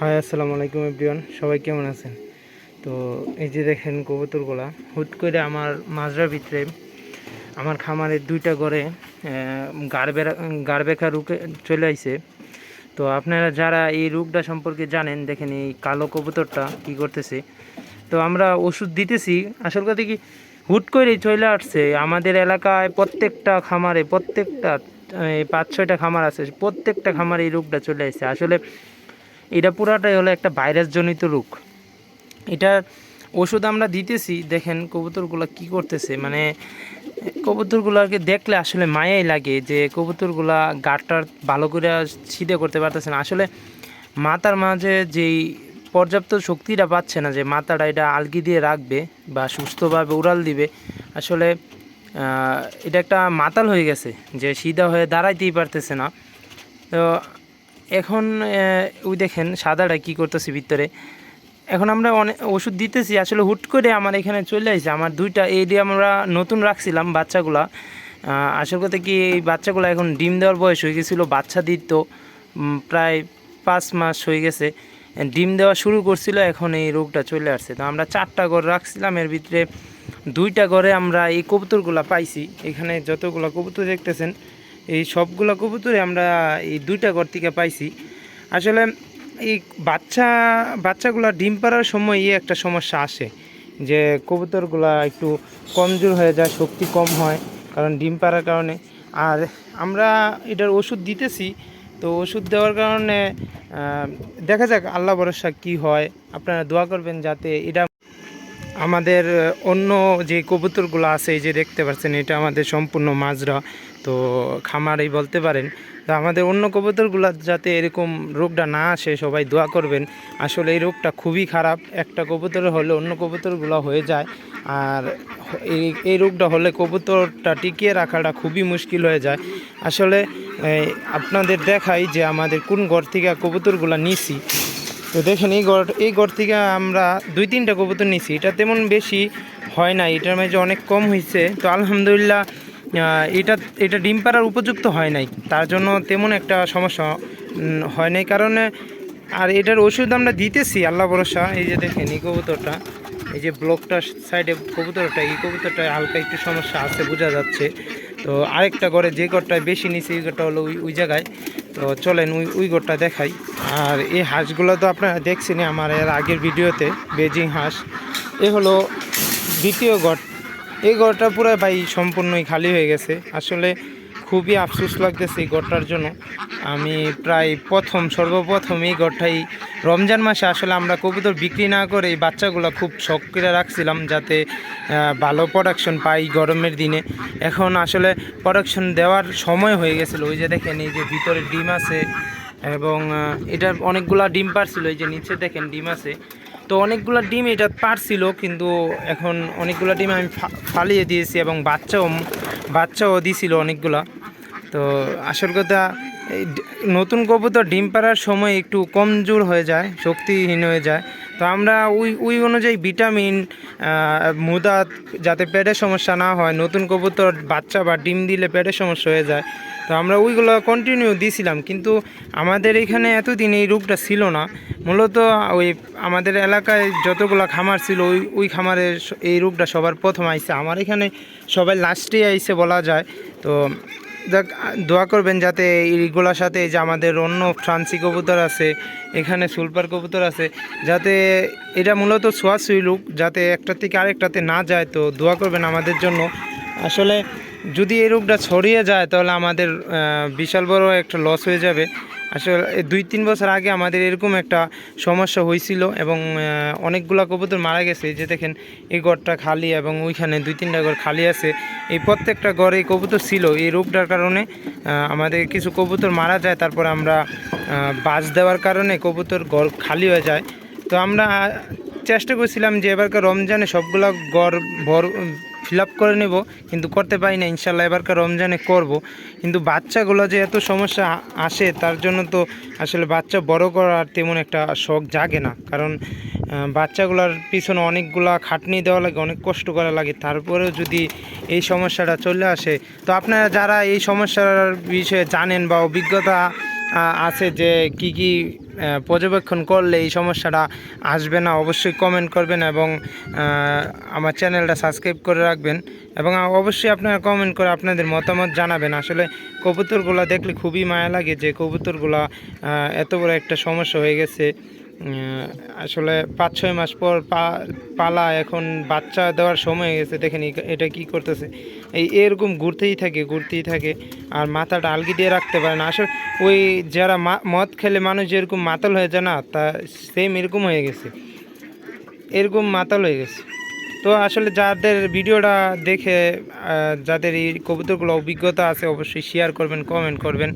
High, আসসালামু আলাইকুম everyone. সবাই কেমন আছেন? তো এই যে দেখেন কবুতরগুলা, হুট করে আমার মাজরার ভিতরে আমার খামারের দুইটা ঘরে গাড়বেরা গাড়বেখা রুখে চলে আইছে। তো আপনারা যারা এই রোগটা সম্পর্কে জানেন, দেখেন এই কালো কবুতরটা কি করতেছে। তো আমরা ওষুধ দিতেছি। আসল কথা কি, হুট করে চলে আসছে। আমাদের এলাকায় প্রত্যেকটা খামারে, প্রত্যেকটা পাঁচ ছয়টা খামার আছে। প্রত্যেকটা খামারে এই রোগটা চলে আসছে আসলে এটা পুরাটাই হলো একটা ভাইরাসজনিত রোগ। এটার ওষুধ আমরা দিতেছি, দেখেন কবুতরগুলো কি করতেছে মানে কবুতরগুলোকে দেখলে আসলে মায়াই লাগে যে কবুতরগুলা গাটার ভালো করে ছিটে করতে পারতেছে না। আসলে মাথার মাঝে যেই পর্যাপ্ত শক্তিটা পাচ্ছে না, যে মাথাটা এটা আলগি দিয়ে রাখবে বা সুস্থভাবে উড়াল দিবে, আসলে এটা একটা মাতাল হয়ে গেছে, যে সিধা হয়ে দাঁড়াইতেই পারতেছে না। তো এখন ওই দেখেন সাদাটা কি করতেছে ভিতরে। এখন আমরা অনেক ওষুধ দিতেছি, আসলে হুট করে আমার এখানে চলে আসছে আমার দুইটা এই দিয়ে আমরা নতুন রাখছিলাম বাচ্চাগুলা। আসল কথা কি, এই বাচ্চাগুলো এখন ডিম দেওয়ার বয়স হয়ে গেছিল, বাচ্চা দিত প্রায় পাঁচ মাস হয়ে গেছে। ডিম দেওয়া শুরু করছিল, এখন এই রোগটা চলে আসছে। তো আমরা চারটা ঘর রাখছিলাম, এর ভিতরে দুইটা ঘরে আমরা এই কবুতরগুলা পাইছি। এখানে যতগুলো কবুতর দেখতেছেন এই সবগুলো কবুতরে আমরা এই দুইটা ঘর থেকে পাইছি। আসলে এই বাচ্চা, বাচ্চাগুলা ডিম পাড়ার সময় এই একটা সমস্যা আসে যে কবুতরগুলা একটু কমজোর হয়ে যায়, শক্তি কম হয় কারণ ডিম পাড়ার কারণে। আর আমরা এটার ওষুধ দিতেছি, তো ওষুধ দেওয়ার কারণে দেখা যাক আল্লাহ ভরসা কি হয়। আপনারা দোয়া করবেন যাতে এটা আমাদের অন্য যে কবুতরগুলো আছে, এই যে দেখতে পাচ্ছেন, এটা আমাদের সম্পূর্ণ মাজরা। তো খামারেই বলতে পারেন। তো আমাদের অন্য কবুতরগুলো যাতে এরকম রোগটা না আসে, সবাই দোয়া করবেন। আসলে এই রোগটা খুবই খারাপ। একটা কবুতর হলে অন্য কবুতরগুলো হয়ে যায়। আর এই এই রোগটা হলে কবুতরটা টিকিয়ে রাখাটা খুবই মুশকিল হয়ে যায়। আসলে আপনাদের দেখাই যে আমাদের কোন ঘর থেকে কবুতরগুলো নিছি। তো দেখেন, এই গড় এই গড় থেকে আমরা দুই, তিনটা কবুতর নিছি। এটা তেমন বেশি হয় না এটার মাঝে অনেক কম হয়েছে তো আলহামদুলিল্লাহ এটা এটা ডিম পাড়ার উপযুক্ত হয় নাই। তার জন্য তেমন একটা সমস্যা হয় নাই। কারণে, আর এটার ওষুধ আমরা দিতেছি, আল্লাহ ভরসা। এই যে দেখেন, এই কবুতরটা, এই যে ব্লকটা সাইডে কবুতরটা, এই কবুতরটায় হালকা একটু সমস্যা আছে, বোঝা যাচ্ছে। তো আরেকটা ঘরে যে ঘরটায় বেশি নিচে ওই ঘরটা হলো ওই ওই জায়গায়। তো চলেন ওই ওই ঘরটা দেখাই। আর এই হাঁসগুলো তো আপনারা দেখছেনই আমার এর আগের ভিডিওতে, বেজিং হাঁস। এ হলো দ্বিতীয় ঘর। এই ঘরটা পুরো ভাই সম্পূর্ণই খালি হয়ে গেছে। আসলে খুবই আফসোস লাগতেছে এই ঘরটার জন্য। আমি প্রায় প্রথম, সর্বপ্রথম এই ঘরটাই রমজান মাসে আসলে আমরা কবুতর বিক্রি না করে এই বাচ্চাগুলো খুব করে রাখছিলাম যাতে ভালো প্রোডাকশন পাই গরমের দিনে। এখন আসলে প্রোডাকশন দেওয়ার সময় হয়ে গেছিল। ওই যে দেখেন, এই যে ভিতরে ডিম আছে এবং এটার অনেকগুলা ডিম পারছিল। এই যে নিচে দেখেন ডিম আছে। তো অনেকগুলো ডিম এটা পারছিল, কিন্তু এখন অনেকগুলো ডিম আমি ফালিয়ে দিয়েছি এবং বাচ্চাও বাচ্চাও দিছিল অনেকগুলা। তো আসল কথা নতুন কবুতর ডিম পাড়ার সময় একটু কমজোর হয়ে যায়, শক্তিহীন হয়ে যায়। তো আমরা ওই ওই অনুযায়ী ভিটামিন মুদা যাতে পেটের সমস্যা না হয়, নতুন কবুতর, বাচ্চা বা ডিম দিলে পেটের সমস্যা হয়ে যায়। তো আমরা ওইগুলো কন্টিনিউ দিয়েছিলাম কিন্তু আমাদের এখানে এতদিন এই রোগটা ছিল না। মূলত ওই আমাদের এলাকায় যতগুলো খামার ছিল, ওই ওই খামারে এই রোগটা সবার প্রথম আইসে আমার এখানে সবাই লাস্টে আইছে বলা যায়। তো দোয়া করবেন যাতে এইগুলোর সাথে যে আমাদের অন্য ফ্রান্সি কবুতর আছে, এখানে সুলপার কবুতর আছে, যাতে এটা মূলত সোয়া সুইলুক যাতে একটা থেকে আরেকটাতে না যায়, তো দোয়া করবেন আমাদের জন্য। আসলে যদি এই রোগটা ছড়িয়ে যায়, তাহলে আমাদের বিশাল বড় একটা লস হয়ে যাবে। আসলে দুই তিন বছর আগে আমাদের এরকম একটা সমস্যা হয়েছিল এবং অনেকগুলা কবুতর মারা গেছে। যে দেখেন, এই ঘরটা খালি এবং ওইখানে দুই তিনটা ঘর খালি আছে। এই প্রত্যেকটা ঘরে কবুতর ছিল। এই রোগটার কারণে আমাদের কিছু কবুতর মারা যায়। তারপর আমরা বাজ দেওয়ার কারণে কবুতর ঘর খালি হয়ে যায়। তো আমরা চেষ্টা করছিলাম যে এবারকার রমজানে সবগুলা গড় ভর ফিল আপ করে নেব, কিন্তু করতে পারি না, ইনশাল্লাহ এবারকার রমজানে করব। কিন্তু বাচ্চাগুলো যে এত সমস্যা আসে, তার জন্য তো আসলে বাচ্চা বড় করার তেমন একটা শখ জাগে না। কারণ বাচ্চাগুলোর পিছনে অনেকগুলা খাটনি দেওয়া লাগে, অনেক কষ্ট করা লাগে। তারপরেও যদি এই সমস্যাটা চলে আসে, তো আপনারা যারা এই সমস্যার বিষয়ে জানেন বা অভিজ্ঞতা আছে যে কি কি পর্যবেক্ষণ করলে এই সমস্যাটা আসবে না, অবশ্যই কমেন্ট করবেন এবং আমার চ্যানেলটা সাবস্ক্রাইব করে রাখবেন এবং অবশ্যই আপনারা কমেন্ট করে আপনাদের মতামত জানাবেন। আসলে কবুতরগুলো দেখলে খুবই মায়া লাগে যে কবুতরগুলো এত বড় একটা সমস্যা হয়ে গেছে। আসলে পাঁচ, ছয় মাস পর পালা এখন বাচ্চা দেওয়ার সময় গেছে দেখেন এটা কি করতেছে। এই এরকম ঘুরতেই থাকে ঘুরতেই থাকে, আর মাথাটা আলগি দিয়ে রাখতে পারে না। আসলে ওই যারা মদ খেলে মানুষ যেরকম মাতাল হয়ে যায় না, তা সেম এরকম হয়ে গেছে। এরকম মাতাল হয়ে গেছে। তো আসলে যাদের ভিডিওটা দেখে যাদের এই কবুতরগুলো অভিজ্ঞতা আছে, অবশ্যই শেয়ার করবেন কমেন্ট করবেন।